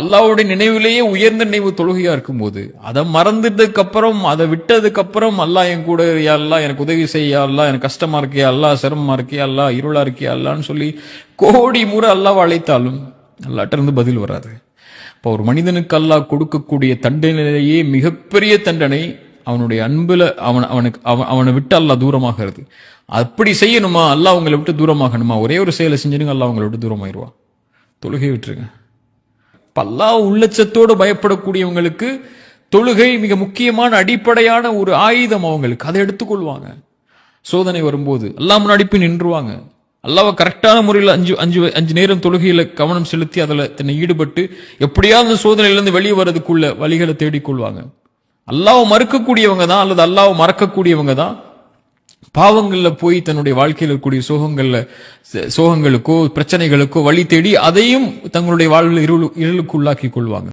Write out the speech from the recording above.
அல்லாவுடைய நினைவிலேயே உயர்ந்த நினைவு தொழுகையா இருக்கும்போது அதை மறந்துட்டதுக்கு அப்புறம் அதை விட்டதுக்கு அப்புறம் அல்லாஹ் என் கூட அல்லா எனக்கு உதவி செய்யா எனக்கு கஷ்டமா இருக்கியா அல்லா சிரமமா இருக்கியா அல்லா இருளா இருக்கியா அல்லான்னு சொல்லி கோடி முறை அல்லாஹ் அழைத்தாலும் அல்லாட்ட இருந்து பதில் வராது. இப்போ ஒரு மனிதனுக்கு அல்லாஹ் கொடுக்கக்கூடிய தண்டனையிலேயே மிகப்பெரிய தண்டனை அவனுடைய அன்புல அவன் அவனுக்கு அவன் அவனை விட்டு அல்லா தூரமாகிறது. அப்படி செய்யணுமா? அல்லா அவங்களை விட்டு தூரமாகணுமா? ஒரே ஒரு செயலை செஞ்சிருங்க அல்லா அவங்களை விட்டு தூரமாயிருவா. தொழுகை விட்டுருங்க. பல்லா உள்ளச்சத்தோடு பயப்படக்கூடியவங்களுக்கு தொழுகை மிக முக்கியமான அடிப்படையான ஒரு ஆயுதம் அவங்களுக்கு. அதை எடுத்துக்கொள்வாங்க. சோதனை வரும்போது எல்லாம் முன்னாடி போய் நின்றுவாங்க. அல்லாவை கரெக்டான முறையில் அஞ்சு அஞ்சு அஞ்சு நேரம் தொழுகையில் கவனம் செலுத்தி அதில் தன்னை ஈடுபட்டு எப்படியாவது அந்த சோதனையிலேருந்து வெளியே வர்றதுக்குள்ள வழிகளை தேடிக்கொள்வாங்க. அல்லாவை மறுக்கக்கூடியவங்க தான் அல்லது அல்லாவை மறக்கக்கூடியவங்க தான். பாவங்கள்ல போய் தன்னுடைய வாழ்க்கையில் இருக்கக்கூடிய சோகங்கள்ல சோகங்களுக்கோ பிரச்சனைகளுக்கோ வழி தேடி அதையும் தங்களுடைய வாழ்வில் இருளு இருளுக்குள்ளாக்கி கொள்வாங்க.